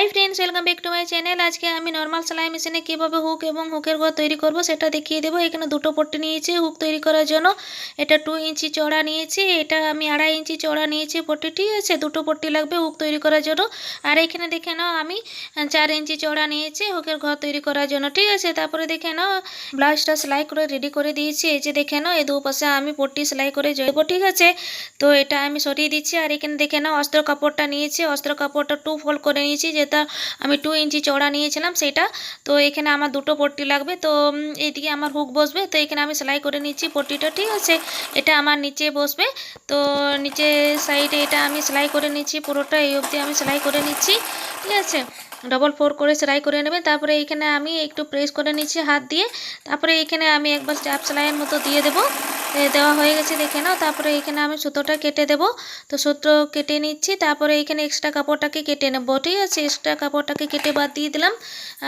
Hi friends welcome back to my channel আজকে আমি normal সেলাই মেশিনে কীভাবে হুক এবং হুকের ঘর তৈরি করব সেটা দেখিয়ে দেবো। এখানে দুটো পট্টি নিয়েছি হুক তৈরি করার জন্য। এটা টু ইঞ্চি চড়া নিয়েছি, এটা আমি আড়াই ইঞ্চি চড়া নিয়েছি পট্টি ঠিক আছে দুটো পট্টি লাগবে হুক তৈরি করার জন্য। আর এখানে দেখে নাও, আমি চার ইঞ্চি চড়া নিয়েছি হুকের ঘর তৈরি করার জন্য। ঠিক আছে, তারপরে দেখে নাও ব্লাউজটা সেলাই করে রেডি করে দিয়েছি। এই যে দেখে নাও, এই দুপাশে আমি পট্টি সেলাই করে যাব ঠিক আছে, তো এটা আমি সরিয়ে দিচ্ছি। আর এখানে দেখে নাও, অস্ত্র কাপড়টা নিয়েছি। অস্ত্র কাপড়টা টু ফোল্ড করে নিয়েছি যেটা আমি টু ইঞ্চি চওড়া নিয়েছিলাম, সেটা। তো এখানে আমার দুটো পট্টি লাগবে, তো এইদিকে আমার হুক বসবে, তো এখানে আমি সেলাই করে নিচ্ছি পট্টিটা, ঠিক আছে? এটা আমার নিচে বসবে, তো নিচে সাইডে এটা আমি সেলাই করে নিচ্ছি, পুরোটা এই অবধি আমি সেলাই করে নিচ্ছি, ঠিক আছে? ডবল ফোর করে সেলাই করে নেবে তারপরে এখানে আমি একটু প্রেস করে নিচ্ছি হাত দিয়ে। তারপরে এখানে আমি একবার চাপ সেলাইয়ের মতো দিয়ে দেবো। দেওয়া হয়ে গেছে, দেখে নাও। তারপরে এখানে আমি সুতোটা কেটে দেবো। তো সূত্র কেটে নিচ্ছি। তারপরে এখানে এক্সট্রা কাপড়টাকে কেটে নেব, ঠিক আছে? এক্সট্রা কাপড়টাকে কেটে বাদ দিয়ে দিলাম।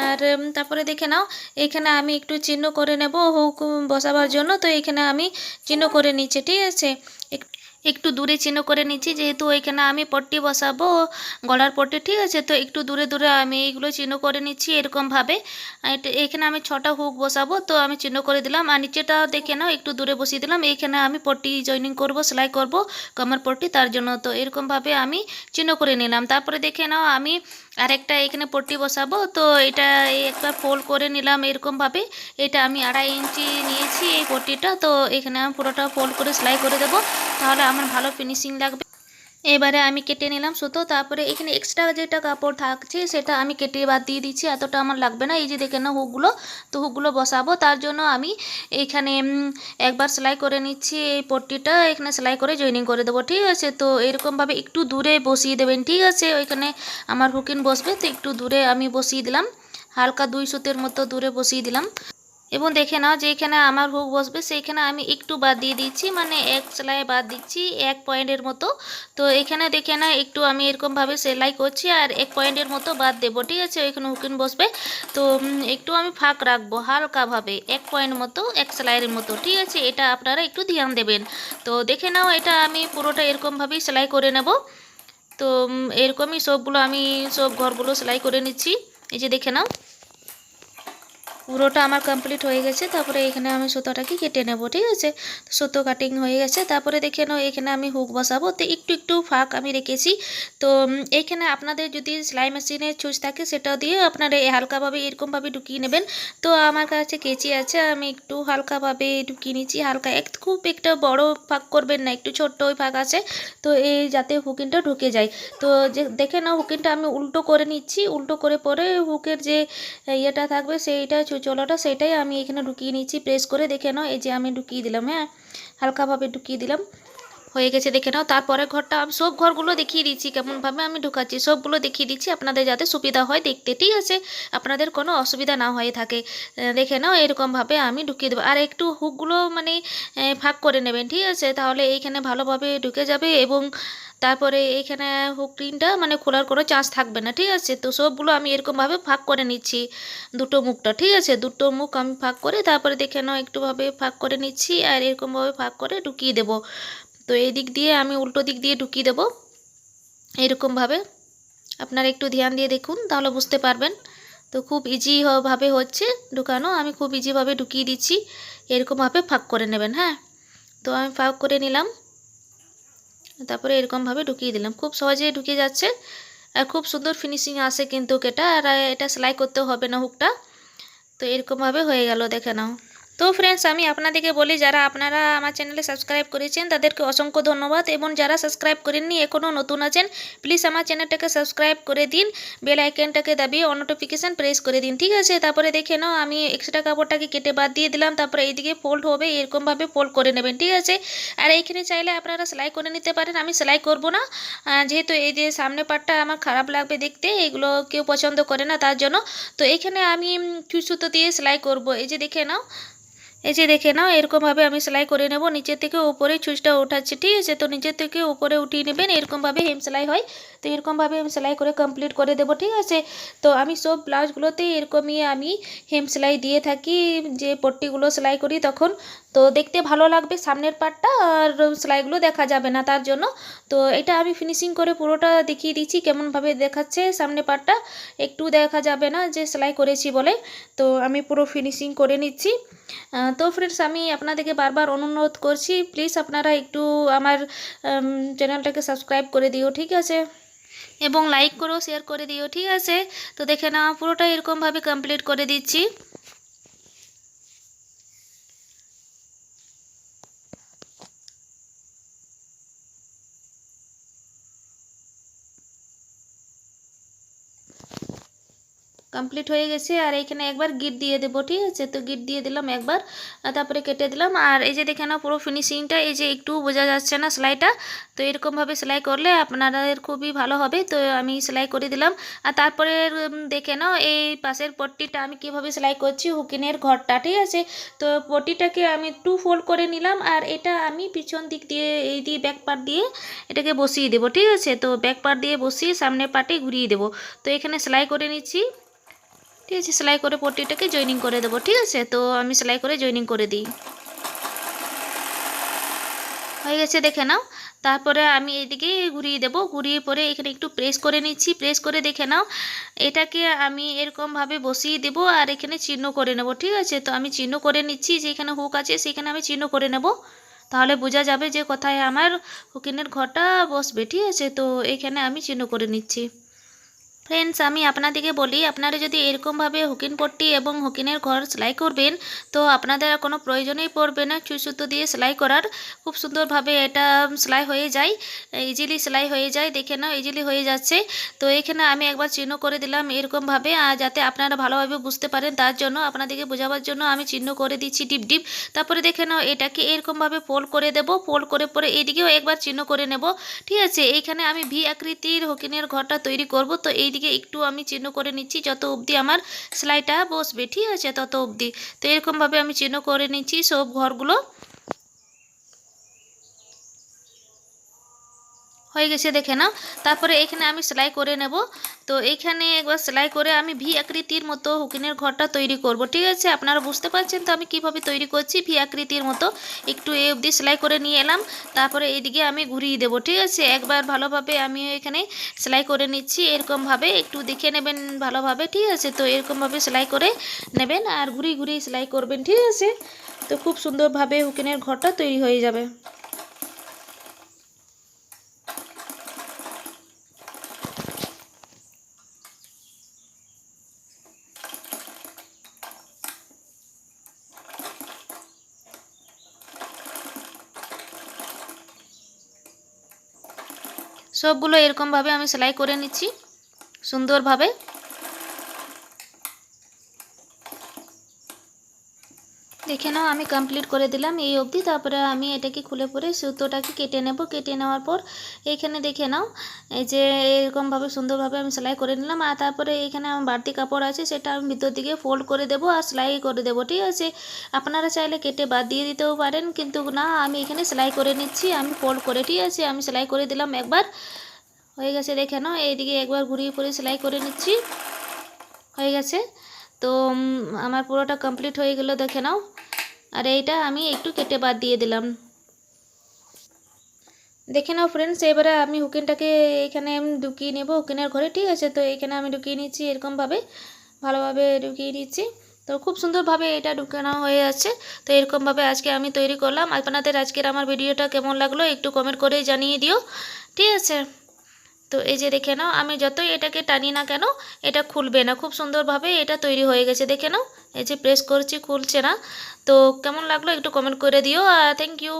আর তারপরে দেখে নাও। এখানে আমি একটু চিহ্ন করে নেব হুক বসাবার জন্য। তো এখানে আমি চিহ্ন করে নিচ্ছি, ঠিক আছে? একটু দূরে চিহ্ন করে নিচ্ছি, যেহেতু ওইখানে আমি পট্টি বসাবো, গলার পট্টি, ঠিক আছে? তো একটু দূরে দূরে আমি এইগুলো চিহ্ন করে নিচ্ছি এরকমভাবে। এখানে আমি ছটা হুক বসাবো, তো আমি চিহ্ন করে দিলাম। আর নিচেটা দেখে নাও, একটু দূরে বসিয়ে দিলাম। এইখানে আমি পট্টি জয়নিং করব, সেলাই করব, কমার পট্টি, তার জন্য। তো এরকমভাবে আমি চিহ্ন করে নিলাম। তারপরে দেখে নাও, আমি আরেকটা এখানে পট্টি বসাবো। তো এটা একবার ফোল্ড করে নিলাম এরকমভাবে এটা আমি আড়াই ইঞ্চি নিয়েছি এই পট্টিটা। তো এখানে আমি পুরোটা ফোল্ড করে সেলাই করে দেবো। তাহলে আমার ভালো ফিনিশিং লাগবে। এবারে আমি কেটে নিলাম সুতো তারপরে এখানে এক্সট্রা যেটা কাপড় থাকছে সেটা আমি কেটে বাদ দিয়ে দিচ্ছি এতটা আমার লাগবে না। এই যে দেখে না হুকগুলো তো হুকগুলো বসাবো। তার জন্য আমি এইখানে উম, একবার সেলাই করে নিচ্ছি এই পট্টিটা এখানে সেলাই করে জয়েনিং করে দেবো ঠিক আছে? তো এরকমভাবে একটু দূরে বসিয়ে দেবেন ঠিক আছে? ওইখানে আমার হুকিন বসবে তো একটু দূরে আমি বসিয়ে দিলাম হালকা দুই সুতের মতো দূরে বসিয়ে দিলাম। এবং দেখে নাও যে এখানে আমার হুক বসবে, সেইখানে আমি একটু বাদ দিয়ে দিচ্ছি মানে এক সেলাই বাদ দিচ্ছি এক পয়েন্টের মতো। তো এখানে দেখে না একটু আমি এরকমভাবে সেলাই করছি আর এক পয়েন্টের মতো বাদ দেবো, ঠিক আছে? ওইখানে হুকিন বসবে। তো একটু আমি ফাঁক রাখব হালকাভাবে, এক পয়েন্ট মতো, এক সেলাইয়ের মতো, ঠিক আছে? এটা আপনারা একটু ধ্যান দেবেন। তো দেখে নাও এটা আমি পুরোটা এরকমভাবেই সেলাই করে নেব। তো এরকমই সবগুলো আমি, সব ঘরগুলো সেলাই করে নিচ্ছি। এই যে দেখে নাও। পুরোটা আমার কমপ্লিট হয়ে গেছে, তারপরে এখানে আমি সুতোটাকে কেটে নেব, ঠিক আছে? সুতো কাটিং হয়ে গেছে, তারপরে দেখে নাও, এখানে আমি হুক বসাবো, তো একটু একটু ফাঁক আমি রেখেছি। তো এইখানে আপনাদের যদি সেলাই মেশিনের চুজ থাকে, সেটা দিয়ে আপনারা হালকাভাবে এরকমভাবে ঢুকিয়ে নেবেন। তো আমার কাছে কেচি আছে, আমি একটু হালকাভাবে ঢুকিয়ে নিচ্ছি, হালকা এক, খুব একটা বড় ফাঁক করবেন না, একটু ছোট্ট ওই ফাঁক আছে। তো এই যাতে হুকিনটা ঢুকে যায়। তো যে, দেখে নাও হুকিনটা আমি উল্টো করে নিচ্ছি, উল্টো করে পরে হুকের যে, ইয়েটা থাকবে, সেইটা চুচলোটা সেটাই আমি এখানে ঢুকিয়ে নিয়েছি প্রেস করে দেখে নাও। এই যে আমি ঢুকিয়ে দিলাম হ্যাঁ? হালকাভাবে ঢুকিয়ে দিলাম। হয়ে গেছে, দেখে নাও। তারপরে ঘরটা আমি সব ঘরগুলো দেখিয়ে দিচ্ছি কেমনভাবে আমি ঢুকাচ্ছি। সবগুলো দেখিয়ে দিচ্ছি আপনাদের যাতে সুবিধা হয় দেখতে, ঠিক আছে? আপনাদের কোনো অসুবিধা না হয়ে থাকে। দেখে নাও এরকমভাবে আমি ঢুকিয়ে দেবো। আর একটু হুকগুলো মানে ফাঁক করে নেবেন, ঠিক আছে? তাহলে এইখানে ভালোভাবে ঢুকে যাবে এবং তারপরে এইখানে হুকটিনটা মানে খোলার কোনো চান্স থাকবে না, ঠিক আছে? তো সবগুলো আমি এরকমভাবে ফাঁক করে নিচ্ছি দুটো মুখটা, ঠিক আছে? দুটো মুখ আমি ফাঁক করে তারপরে দেখে নাও একটুভাবে ফাঁক করে নিচ্ছি আর এরকমভাবে ফাঁক করে ঢুকিয়ে দেবো। তো এই দিক দিয়ে আমি উল্টো দিক দিয়ে ঢুকিয়ে দেবো। এরকমভাবে। আপনারা একটু ধ্যান দিয়ে দেখুন, তাহলে বুঝতে পারবেন। তো খুব ইজি ভাবে হচ্ছে ঢুকানো। আমি খুব ইজিভাবে ঢুকিয়ে দিচ্ছি। এরকমভাবে ফাঁক করে নেবেন হ্যাঁ? তো আমি ফাঁক করে নিলাম। তারপরে এরকমভাবে ঢুকিয়ে দিলাম। খুব সহজেই ঢুকে যাচ্ছে। আর খুব সুন্দর ফিনিশিং আসে কিন্তু এটা। আর এটা সেলাই করতে হবে না হুকটা। তো এরকমভাবে হয়ে গেল, দেখে নাও। তো ফ্রেন্ডস আমি আপনাদেরকে বলি, যারা আপনারা আমার চ্যানেলে সাবস্ক্রাইব করেছেন, তাদেরকে অসংখ্য ধন্যবাদ এবং যারা সাবস্ক্রাইব করেননি এখনও নতুন আছেন প্লিজ আমার চ্যানেলটাকে সাবস্ক্রাইব করে দিন বেল আইকনটাকে দাবিয়ে নোটিফিকেশান প্রেস করে দিন, ঠিক আছে? তারপরে দেখে নাও, আমি এক্সট্রা কাপড়টাকে কেটে বাদ দিয়ে দিলাম, তারপরে এইদিকে ফোল্ড হবে এরকমভাবে ফোল্ড করে নেবেন, ঠিক আছে? আর এইখানে চাইলে আপনারা সেলাই করে নিতে পারেন, আমি সেলাই করব না। যেহেতু এই যে সামনে পাটটা আমার খারাপ লাগবে দেখতে, এগুলো কেউ পছন্দ করে না, তার জন্য। তো এইখানে আমি সুই সুতো দিয়ে সেলাই করব, এই যে দেখে নাও। এই যে দেখে নাও, এরকমভাবে আমি সেলাই করে নেব। নিচের থেকে উপরে ছুঁচটা ওঠাচ্ছি, ঠিক আছে? তো নিচের থেকে উপরে উঠিয়ে নেবেন, এরকমভাবে হেম সেলাই হয়। তো এরকমভাবে আমি সেলাই করে কমপ্লিট করে দেবো, ঠিক আছে? তো আমি সব ব্লাউজগুলোতে এরকমই আমি হেম সেলাই দিয়ে থাকি, যে পট্টিগুলো সেলাই করি তখন। তো দেখতে ভালো লাগবে সামনের পার্টটা আর সেলাইগুলো দেখা যাবে না তার জন্য। তো এটা আমি ফিনিশিং করে পুরোটা দেখিয়ে দিচ্ছি কেমনভাবে দেখাচ্ছে সামনে পার্টটা একটু দেখা যাবে না যে সেলাই করেছি বলে, তো আমি পুরো ফিনিশিং করে নিচ্ছি। তো ফ্রেন্ডস আমি আপনাদেরকে বারবার অনুরোধ করছি প্লিজ আপনারা একটু আমার চ্যানেলটাকে সাবস্ক্রাইব করে দিও, ঠিক আছে? এবং লাইক করো শেয়ার করে দিও, ঠিক আছে? তো দেখে না পুরোটা এরকমভাবে কমপ্লিট করে দিচ্ছি। কমপ্লিট হয়ে গেছে। আর এইখানে একবার গিট দিয়ে দেবো, ঠিক আছে? তো গিট দিয়ে দিলাম একবার তারপরে কেটে দিলাম। আর এই যে দেখে নাও পুরো ফিনিশিংটা এই যে একটু বোঝা যাচ্ছে না সেলাইটা। তো এরকমভাবে সেলাই করলে আপনাদের খুবই ভালো হবে। তো আমি সেলাই করে দিলাম। আর তারপরে দেখে নাও এই পাশের পট্টিটা আমি কীভাবে সেলাই করছি, হুকিনের ঘরটা, ঠিক আছে? তো পট্টিটাকে আমি টু ফোল্ড করে নিলাম। আর এটা আমি পিছন দিক দিয়ে, এই দিয়ে ব্যাক পার্ট দিয়ে এটাকে বসিয়ে দেবো, ঠিক আছে? তো ব্যাক পার্ট দিয়ে বসিয়ে সামনের পার্টে ঘুরিয়ে দেবো। তো এখানে সেলাই করে নিচ্ছি। ঠিক আছে সেলাই করে পট্টিটাকে জয়েনিং করে দেবো, ঠিক আছে? তো আমি সেলাই করে জয়েনিং করে দিই। হয়ে গেছে, দেখে নাও। তারপরে আমি এইদিকে ঘুরিয়ে দেবো। ঘুরিয়ে পরে এখানে একটু প্রেস করে নিচ্ছি। প্রেস করে দেখে নাও, এটাকে আমি এরকমভাবে বসিয়ে দেব আর এখানে চিহ্ন করে নেব, ঠিক আছে? তো আমি চিহ্ন করে নিচ্ছি, যেখানে হুক আছে সেখানে আমি চিহ্ন করে নেব। তাহলে বোঝা যাবে যে কোথায় আমার হুকিনের ঘরটা বসবে, ঠিক আছে? তো এখানে আমি চিহ্ন করে নিচ্ছি। ফ্রেন্ডস আমি আপনাদেরকে বলি, আপনারা যদি এরকমভাবে হুকিন পট্টি এবং হুকিনের ঘর সেলাই করবেন, তো আপনাদের কোনো প্রয়োজনই পড়বে না চুই সুতো দিয়ে সেলাই করার। খুব সুন্দরভাবে এটা সেলাই হয়ে যায় ইজিলি সেলাই হয়ে যায়, দেখে নাও ইজিলি হয়ে যাচ্ছে। তো এখানে আমি একবার চিহ্ন করে দিলাম এরকমভাবে যাতে আপনারা ভালোভাবে বুঝতে পারেন, তার জন্য আপনাদেরকে বোঝাবার জন্য আমি চিহ্ন করে দিচ্ছি ডিপ ডিপ। তারপরে দেখে নাও, এটাকে এরকমভাবে ফোল্ড করে দেব ফোল্ড করে পরে এইদিকেও একবার চিহ্ন করে নেব। ঠিক আছে, এইখানে আমি ভি আকৃতির হুকিনের ঘরটা তৈরি করব, তো এইদিকে একটু আমি চিহ্ন করে নিচ্ছি, যত অবধি আমার সেলাইটা বসবে, ঠিক আছে? তত অবধি। তো এরকমভাবে আমি চিহ্ন করে নিচ্ছি, সব ঘরগুলো। হয়ে গেছে দেখে নাও। তারপরে এখানে আমি সেলাই করে নেব। তো এইখানে একবার সেলাই করে আমি ভি আকৃতির মতো হুকিনের ঘরটা তৈরি করব। ঠিক আছে? আপনারা বুঝতে পারছেন তো আমি কীভাবে তৈরি করছি? ভি আকৃতির মতো একটু এই অবধি সেলাই করে নিয়ে এলাম। তারপরে এইদিকে আমি ঘুরিয়ে দেবো। ঠিক আছে? একবার ভালোভাবে আমি এখানে সেলাই করে নিচ্ছি। এরকমভাবে একটু দেখে নেবেন ভালোভাবে। ঠিক আছে? তো এরকমভাবে সেলাই করে নেবেন আর ঘুরিয়ে ঘুরিয়ে সেলাই করবেন। ঠিক আছে? তো খুব সুন্দরভাবে হুকিনের ঘরটা তৈরি হয়ে যাবে। সবগুলো এরকমভাবে আমি সেলাই করে নিচ্ছি সুন্দরভাবে। দেখে নাও, আমি কমপ্লিট করে দিলাম এই অবধি। তারপরে আমি এটাকে খুলে পরে সুতোটাকে কেটে নেব। কেটে নেওয়ার পর এইখানে দেখে নাও, এই যে এরকমভাবে সুন্দরভাবে আমি সেলাই করে নিলাম। আর তারপরে এখানে আমার বাড়তি কাপড় আছে, সেটা আমি ভিতর দিকে ফোল্ড করে দেবো আর সেলাই করে দেবো, ঠিক আছে? আপনারা চাইলে কেটে বাদ দিয়ে দিতেও পারেন, কিন্তু না, আমি এখানে সেলাই করে নিচ্ছি, আমি ফোল্ড করে, ঠিক আছে? আমি সেলাই করে দিলাম একবার। হয়ে গেছে, দেখে নাও, এইদিকে একবার ঘুরিয়ে পরে সেলাই করে নিচ্ছি। হয়ে গেছে। তো আমার পুরোটা কমপ্লিট হয়ে গেল, দেখে নাও। আর এইটা আমি একটু কেটে বাদ দিয়ে দিলাম। দেখে নাও ফ্রেন্ডস এবারে আমি হুকিনটাকে এখানে ঢুকিয়ে নেব, হুকিনের ঘরে, ঠিক আছে? তো এখানে আমি ঢুকিয়ে নিচ্ছি এরকমভাবে, ভালোভাবে ঢুকিয়ে নিচ্ছি। তো খুব সুন্দরভাবে এটা ঢুকানো হয়ে যাচ্ছে তো এরকমভাবে আজকে আমি তৈরি করলাম। আপনাদের আজকের আমার ভিডিওটা কেমন লাগল একটু কমেন্ট করে জানিয়ে দিও। ঠিক আছে? তো এই যে দেখে নাও, আমি যতই এটাকে টানি না কেন, এটা খুলবে না। খুব সুন্দরভাবে এটা তৈরি হয়ে গেছে। দেখে নাও, এই যে প্রেস করছি, খুলছে না। তো কেমন লাগল একটু কমেন্ট করে দিও। আর থ্যাংক ইউ